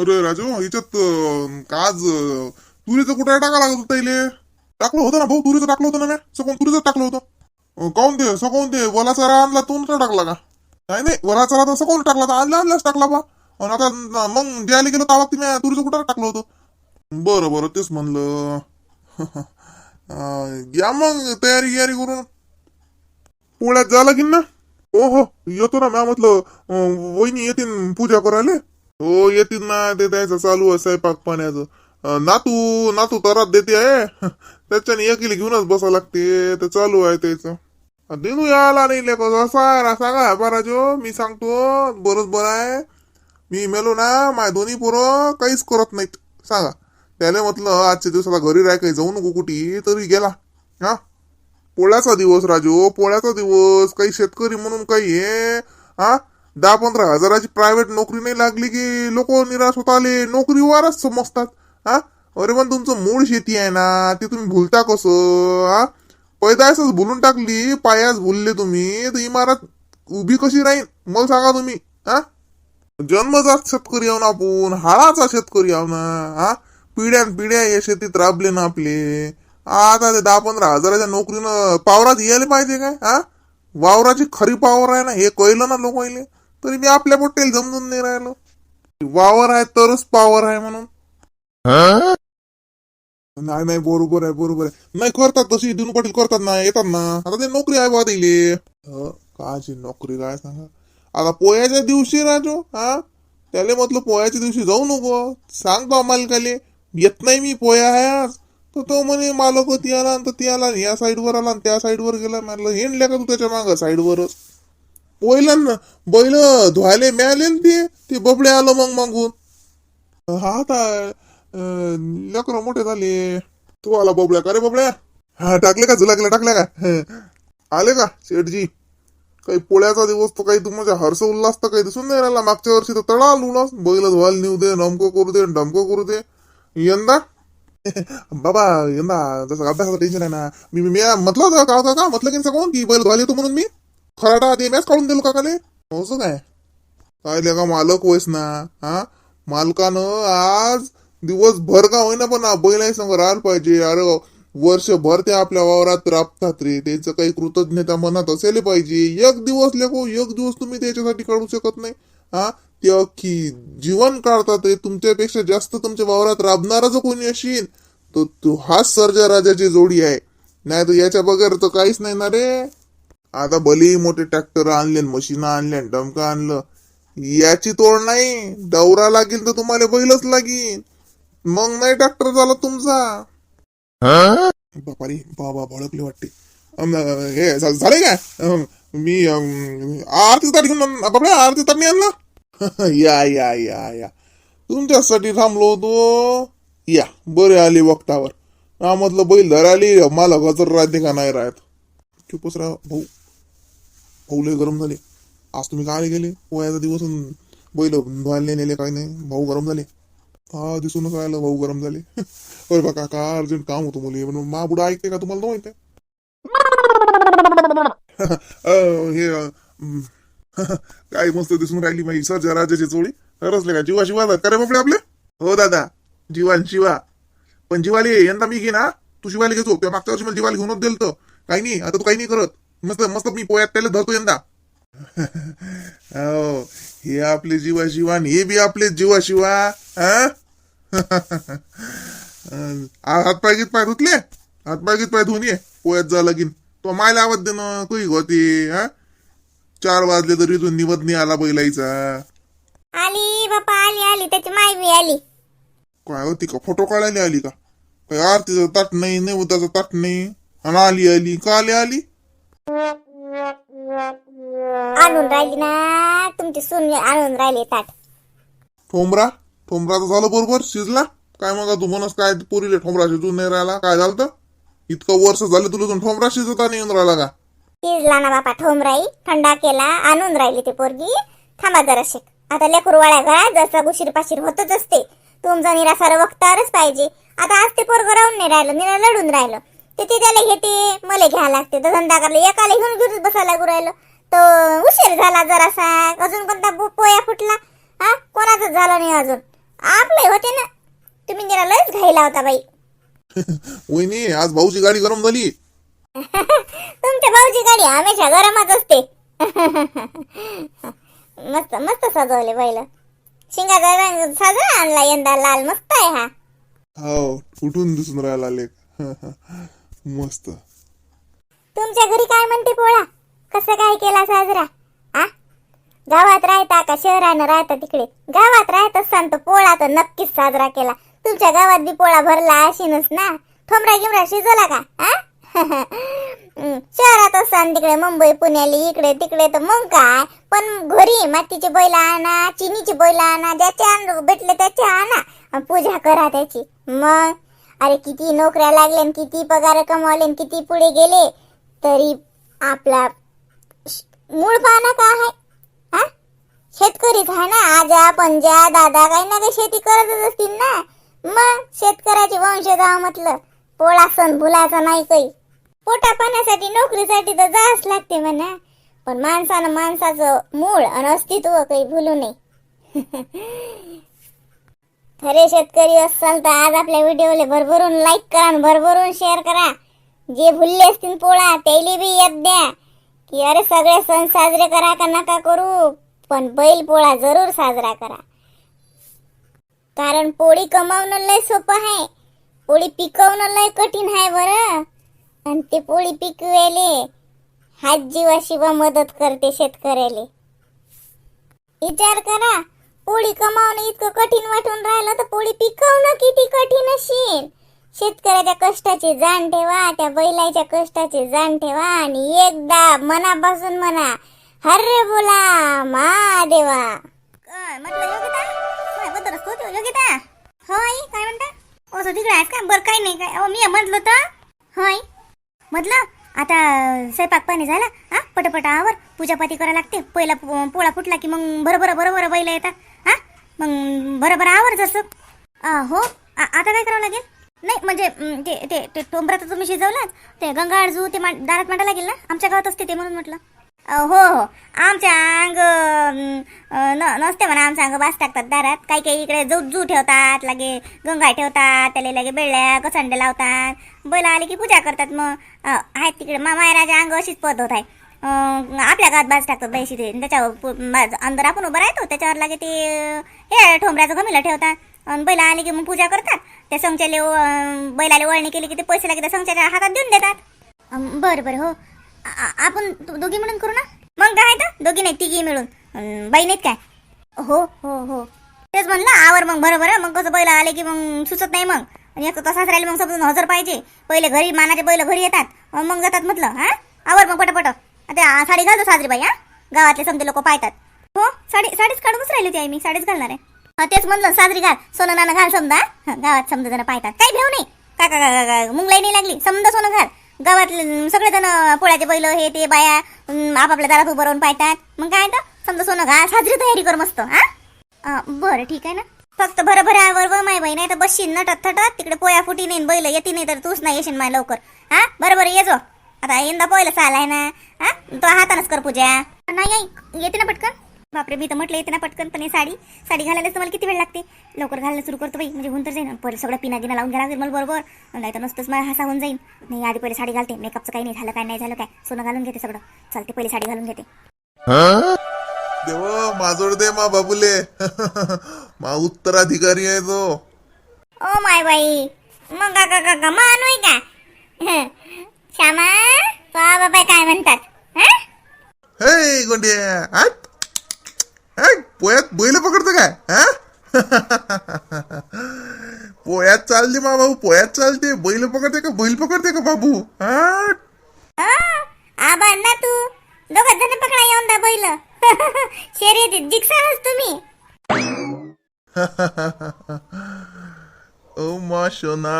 अरे राजू याच्यात काज का आज तुरीचं कुठे टाका लागत होतं त्याले टाकलं होतं ना भाऊ तुरीचं टाकलं होतं ना मी? सकून तुरीचं टाकलं होतं. काऊन दे ते सकून ते? वलाचा रा आणला तो टाकला का? नाही नाही वलाचा रा तर सकून टाकला? तर आणला आणलाच टाकला बा. आणि आता मग द्यायला गेलो तेव्हा मी तुरीचं कुठं टाकलं होतं. बरं बरं तेच म्हणलं. या मग तयारी गियारी करून. पोळ्यात जा लागीन ना? हो हो येतो ना मॅम म्हटलं वहिनी येतीन पूजा करायला. हो येतील ना ते त्याचं चालू आहे स्वयंपाक पाण्याचं. नातू नातू तरात देते आहे त्याच्याने एकीला घेऊनच बसा लागते ते चालू आहे त्याचं. दिनू यायला नाही लेको असा सांगा बाराजो मी सांगतो बरोबर आहे. मी मेलो ना माय दोन्ही पोरं काहीच करत नाहीत. सांगा. त्याला म्हटलं आजच्या दिवसाला घरी राह काही जाऊ नको कुठे तरी गेला. हा? पोळ्याचा दिवस राजू पोळ्याचा दिवस काही शेतकरी म्हणून काही हे हा? दहा पंधरा हजाराची प्रायव्हेट नोकरी नाही लागली की लोक निराश होत आले नोकरीवरच समजतात हा? अरे पण तुमचं मूळ शेती आहे ना ते तुम्ही भुलता कसं हा? पैदासच भुलून टाकली पायाच भुलले तुम्ही तर इमारत उभी कशी राहील मला सांगा तुम्ही हा? जन्मजात शेतकरी आहो ना आपण हाळाचा शेतकरी आहो ना हा? पिढ्यान पिढ्या या शेतीत राबले ना आपले. आता ते दहा पंधरा हजाराच्या नोकरीनं पावरात यायला पाहिजे काय हा? वावराची खरी पावर आहे ना हे कळलं ना लोक तरी मी आपल्या पोटेल समजून नाही राहिलो. वावर आहे तरच पावर आहे म्हणून. नाही नाही बरोबर आहे बरोबर आहे. नाही करतात तशी दिनू पाटील करतात ना येतात ना. आता ते नोकरी आहे बा दिली काची नोकरी काय सांगा? आता पोयाच्या दिवशी राजो हा? त्याला म्हटलं पोयाच्या दिवशी जाऊ नको. सांगतो मालकाले येत नाही मी पोया आहे आज. तर तो म्हणे मालक ती आला तर ती आला या साईडवर आला आणि त्या साईडवर गेला. म्हटलं हिंडल्या का तू त्याच्या मागं साईडवरच पोयला ना बैल धुवायले मिळाले ना ते ते बबडे आलं मग मागून. हा आता लेकर मोठे झाले. तू आला बबड्या का रे बबड्या? हा टाकले का झुलाकला टाकल्या का? आले का शेठजी? काही पोळ्याचा दिवस तर काही तुमच्या हर्ष उल्हास तर काही दिसून नाही राहिला. मागच्या वर्षी तर तळा उल्हास. बैल धुवायला नेऊ दे नमको करू दे डमको करू दे. यंदा? बाबा यंदा जसं अभ्यासाचं टेन्शन आहे ना. मी मी म्हटलं होतं का? का का? म्हटलं की कोण की बैल धुवायला येतो म्हणून मी? खराटा ते मॅच काढून दिलो काकाले असं काय? काय का मालक होईस ना हा? मालकानं आज दिवसभर का होईना पण बैलाही संग राहायला पाहिजे. अरे वर्षभर ते आपल्या वावरात राबतात रे. त्याचं काही कृतज्ञता मनात असेल पाहिजे. एक दिवस लेखो एक दिवस तुम्ही त्याच्यासाठी काढू शकत नाही. हा? ते अख्खी जीवन काढतात रे. तुमच्यापेक्षा जास्त तुमच्या वावरात राबणारा जो कोणी असेल तर तो हाच सर्जा राजाची जोडी आहे. नाही तर याच्या बगैर तर काहीच नाही ना रे. आता भले मोठे ट्रॅक्टर आणले मशीन आणले डमका आणलं याची तोड नाही. दौरा लागेल तर तुम्हाला बैलच लागेल. मग नाही ट्रॅक्टर झाला तुमचा. बापारी बाबा भडकले वाटते. हे झाले काय? मी आरती आण- बापड्या आरती नाही आणला? या या या या. तुमच्यासाठी थांबलो होतो. या बरे आले वक्तावर. हा म्हटलं बैल धराली मला गजर राहते का नाही राहत? चुपच राहा भाऊ. लय गरम झाले. आज तुम्ही काय गेले वयाचा दिवस बैल धुवायला नेले काय नाही भाऊ गरम झाले. हा दिसूनच राहिलं भाऊ गरम झाले. अरे बा काका अर्जंट काम होतं मुली. म्हणून मा बुडा ऐकते का तुम्हाला माहीत माहिती हे काय मस्त दिसून राहिली माही सर राजाची चोळी. रसले का? जीवा शिवा करे बापडे आपले. हो दादा जीवान शिवा पण जीवाली यंदा मी घे ना तू शिवाली घेतो. त्या मागच्या वर्षी मला जीवाला घेऊनच दिलं तर काही नाही आता तू काही नाही करत. मस्त मस्त मी पोयात त्याला धरतो यंदा. हो हे आपले जीवा शिवा आणि हे बी आपले जीवा शिवा हा? हातपाय गीत पाय धुतले? हातपाय गीत पाय धुवून ये पोयात जा लगीन. तो मायला आवाज दे ना तुही होती हा? चार वाजले तरी तू निवत नाही आला बैलाईचा. आली बापा आली आली त्याची माय बी आली. काय होती का? फोटो काढायला आली का? काय आरतीचं ताट नाही नैवेद्याचं ताट नाही. आणि आली आली का आली आली? आणून राहिली ना तुमची सून आणून राहिली ताट. ठोंबरा ठोंबरा तर झालं बरोबर शिजला? काय मग तू म्हणस काय पोरीले ठोंबरा शिजून नाही राहिला? काय झालं तर? इतकं वर्ष झालं तुला अजून ठोंबरा शिजता नाही येऊन राहिला का? शिजला ना बापा ठोंबराई थंडा केला आणून राहिली ते पोरगी. थांबा जरा शेक आता लेकरू वाड्या घरात जसं उशीर पाशीर होतच असते. तुमचा निरा सारं वक्तावरच पाहिजे. आता आज ते पोरग राहून नाही राहिलं निरा लढून राहिलं. ते त्याला घेते मला घ्या लागते. तर धंदा करला. एकाला घेऊन घेऊनच बसायला लागू राहिलं. तर उशीर झाला जरासा. अजून कोणता पोया फुटला? हा? कोणाचाच झाला नाही अजून. आपले होते ना. तुम्ही जरा लयच घाईला होता बाई. वहिनी आज भाऊची गाडी गरम झाली. तुमच्या भाऊची गाडी हमेशा गरमच असते. मस्त मस्त सजवले बैल. शिंगाचा रंग साजरा आणला यंदा लाल. मस्त आहे हा. हो कुठून दिसून राहिला लेख मस्त. तुमच्या घरी काय म्हणते पोळा? कसं काय केला साजरा? आ? गावात राहता का शहरानं राहता तिकडे? गावात राहत असताना तर पोळा तर नक्कीच साजरा केला. तुमच्या गावात बी पोळा भरला अशीनच ना? ठोमरा गिमरा शिजवला का? आ? शहरात असताना तिकडे मुंबई पुण्याली इकडे तिकडे तर मग काय? पण घरी मातीचे बैल आणा चिनीचे बैल आणा ज्याचे भेटले त्याचे आणा. पूजा करा त्याची. मग? अरे किती नोकऱ्या लागल्या न किती पगार कमावले न किती पुढे गेले तरी आपला मूळ पाना का आहे? हा? शेतकरीच आहे ना? आजा पंजा दादा काही ना काही शेती करतच असतील ना? मग शेतकऱ्याचे वंशजाव म्हटलं पोळा सण भुलाचा नाही काही. पोटा पाण्यासाठी नोकरीसाठी तर जावंच लागते म्हणा. पण माणसानं माणसाचं मूळ आणि अस्तित्व काही भुलू नये. खरे शेतकरी असाल तर आज आपल्या व्हिडिओले भरभरून लाईक करा आणि भरभरून शेअर करा. जे भुलले असतील पोळा त्याला बी याद द्या. की अरे सगळे सण साजरे करा का नका करू? पण बैल पोळा जरूर साजरा करा. कारण पोळी कमावणं लय सोपं आहे. पोळी पिकवणं लय कठीण आहे बरं. आणि ते पोळी पिकवेले हात जीवा शिवा मदत करते शेतकऱ्याले. विचार करा. पोळी कमावणं इतकं कठीण वाटून राहिलं तर पोळी पिकवणं किती कठीण असेल शेतकऱ्याच्या कष्टाची जाण ठेवा त्या बैलाच्या कष्टाची जाण ठेवा आणि एकदा मनापासून म्हणा हर्रे बोला महादेवा. म्हटलं योगिता? काय होय काय म्हणता? असं तिकडे आहे का? बरं काही नाही काय. अहो मी म्हटलं तर? होय. म्हटलं आता स्वयंपाक पाणी झाला हा पटपट आवर पूजापाती करायला लागते. पहिला पोळा फुटला की मग बरोबर बरोबर बैल येतात. मग बरोबर आवर असं? हो. आता काय करावं लागेल? नाही म्हणजे ते ते ते टोंबरा तर तुम्ही शिजवलात ते गंगा अडजू ते मा- दारात मांडा लागेल ना? आमच्या गावात असते ते म्हणून म्हटलं. हो हो. आमच्या अंग न नसते म्हणा आमच्या अंग बास टाकतात दारात. काही काही इकडे जू जू ठेवतात लागे गंगा ठेवतात त्याला लागे बेळ्या कसंडे लावतात. बैल आले की पूजा करतात मग. आहेत तिकडे. मा मायराच्या अंग अशीच पद्धत आहे. आपल्या गात बाज टाकतात बैशी ते. त्याच्यावर अंदर आपण उभं राहतो त्याच्यावर लागे ते हे ठोंबऱ्याचं गमिला ठेवतात. आणि बैला आले की मग पूजा करतात. त्या संचाले बैलाले वळणी केली की ते पैसे लागे त्या संख्याच्या हातात देऊन देतात. बरं बरं हो. आपण दोघी मिळून करू ना? मग काय तर? दोघी नाही तिघी मिळून. बाई नाहीत काय? हो हो हो. तेच म्हणलं आवर मग बरोबर मग कसं बैल आले की मग सुचत नाही मग. आणि एक तसाच राहिले मग समजून हजर पाहिजे. पहिले घरी मानाचे बैल घरी येतात. मग जातात म्हटलं हा? आवर मग पटापट. आता साडी घालतो साजरी बाई हा? गावातले समजे लोक पाहतात. हो साडी साडीच काढूनच राहिली होती आई मी साडीच घालणार आहे. हा तेच म्हणलं साजरी घाल. सोनं नाना घाल समजा गावात समजा जण पाहतात. काही भेव नाही. काका का का- मुंगलाई नाही लागली. समजा सोनं घाल. गावातले सगळेजण पोळ्याचे बैल हे ते बाया आपापल्या दारात उभं राहून पाहतात. मग काय तर समजा सोनं घाल. साजरी तयारी कर मस्त हा? बरं ठीक आहे ना? फक्त भर भरावर व माय बाई नाही तर बसशील नटत थटत. तिकडे पोया फुटी नाही बैल येते नाही तर तूच नाही येशील माय लवकर. हा? बरं बरं ये जो. आता यंदा पहिलं साल आहे ना. हा? तो हातानच कर पूजा. नाही आई येते ना पटकन. बापरे मी तर म्हटलं येते ना पटकन पण हे साडी साडी घालायलाच तुम्हाला किती वेळ लागते. लवकर घालायला सुरू करतो बाई म्हणजे होऊन तर जाईन. परत सगळं पिना गिना लावून घ्यायला लागेल मला बरोबर. नाही तर नसतंच मला हसा होऊन जाईन. नाही आधी पहिले साडी घालते. मेकअपचं काही नाही झालं काय नाही झालं काय. सोनं घालून घेते सगळं. चालते पहिले साडी घालून घेते. देवा माजोड दे मा बाबूले. मा उत्तराधिकारी आहे तो. ओ माय बाई. मग का का का मान का. श्यामा तो बाबा काय म्हणतात? हं? हे गोंडिया हे, पोयात बैल पकडतो काय? हा? पोयात चालते मा बाबू पोयात चालते. बैल पकडते का? बैल पकडते का बाबू? हा? आबा ना तू. दोघं जण पकडा येऊन दा बैल. शर्यतीत जिक्सा तुम्ही. ओ मा शोना.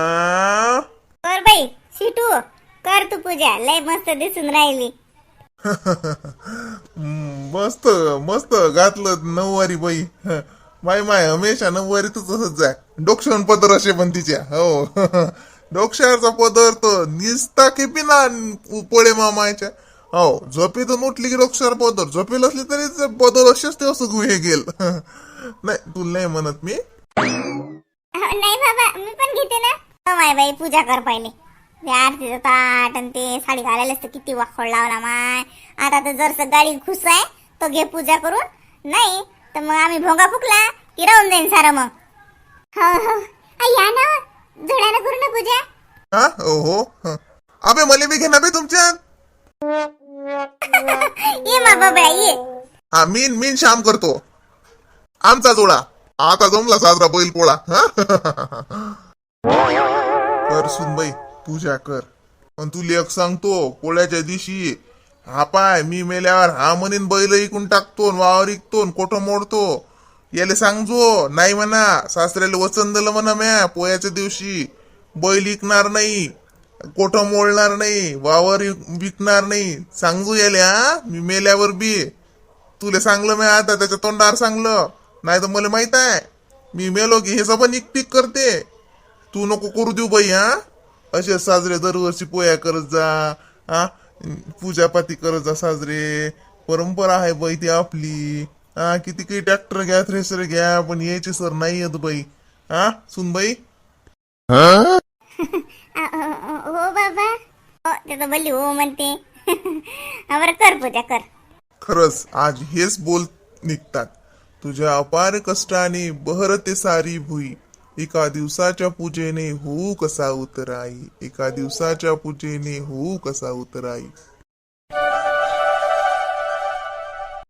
बाई शिटू. कर तू पूजा लय मस्त दिसून राहिली. हम्म, मस्त मस्त घातलं नऊवारी बाई. माय माय हमेशा नऊवारी तर तसंच आहे डोक्षण पदर असे पण तिच्या हो. डोक्षावरचा पदर तर निसता केपिना पोळे मामायच्या हो झोपेतून उठली की डोक्षावर पदर झोपेल असली तरी ते पदर असेच ते असं गुहे गेल. नाही तुला नाही म्हणत मी. नाही बाबा मी पण घेते ना. हो माय बाई पूजा कर पहिले. ते आरतीचं ताट आणि ते साडी घालायलाच तर किती वाखोड लावला माय. आता तर जरस गाडी खुश आहे तो घे पूजा करून. नाही तर मग आम्ही भोंगा फुकला की राहून जाईन सारं मग. हो हो. आ, या ना. जोड्यानं करू ना पूजा. हा? हो हं. अबे मले बी घे ना बे तुमच्यात ये मा बाबा ये. हा मीन मीन श्याम करतो. आमचा जोडा. आता जमला साजरा बैल पोळा. हा? कर सुनबाई पूजा कर. पण तू लेख सांगतो पोळ्याच्या दिवशी. हा पाय मी मेल्यावर हा म्हणीन बैल इकून टाकतो वावर इकतो न कोठं मोडतो. याले सांगजो नाही म्हणा सासऱ्याला वचन दिलं म्हणा म्या पोळ्याच्या दिवशी. बैल इकणार नाही कोठं मोडणार नाही वावर विकणार नाही. सांगजो याले हा मी मेल्यावर बी. तुला सांगलं मी आता त्याच्या तोंडावर सांगलं. नाही तर मला माहीत आहे मी मेलो की हे सबन इकटिक करते. तू नको करू देऊ बाई हा. असे साजरे दरवर्षी पोया करत जा हा? पूजापाती करत जा साजरे. परंपरा आहे बाई ती आपली. हा किती काही ट्रॅक्टर घ्या थ्रेसर घ्या पण यायचे सर नाही येत बाई. हा सुन बाई आ, अ, अ, हो बाबा. हो ते तर बल्ली हो म्हणते. हा, कर पूजा कर. खरंच आज हेच बोल निघतात. तुझ्या अपार कष्टाने बहरते सारी भुई. एका दिवसाच्या पूजेने होऊ कसा उतराई? एका दिवसाच्या पूजेने होऊ कसा उतराई?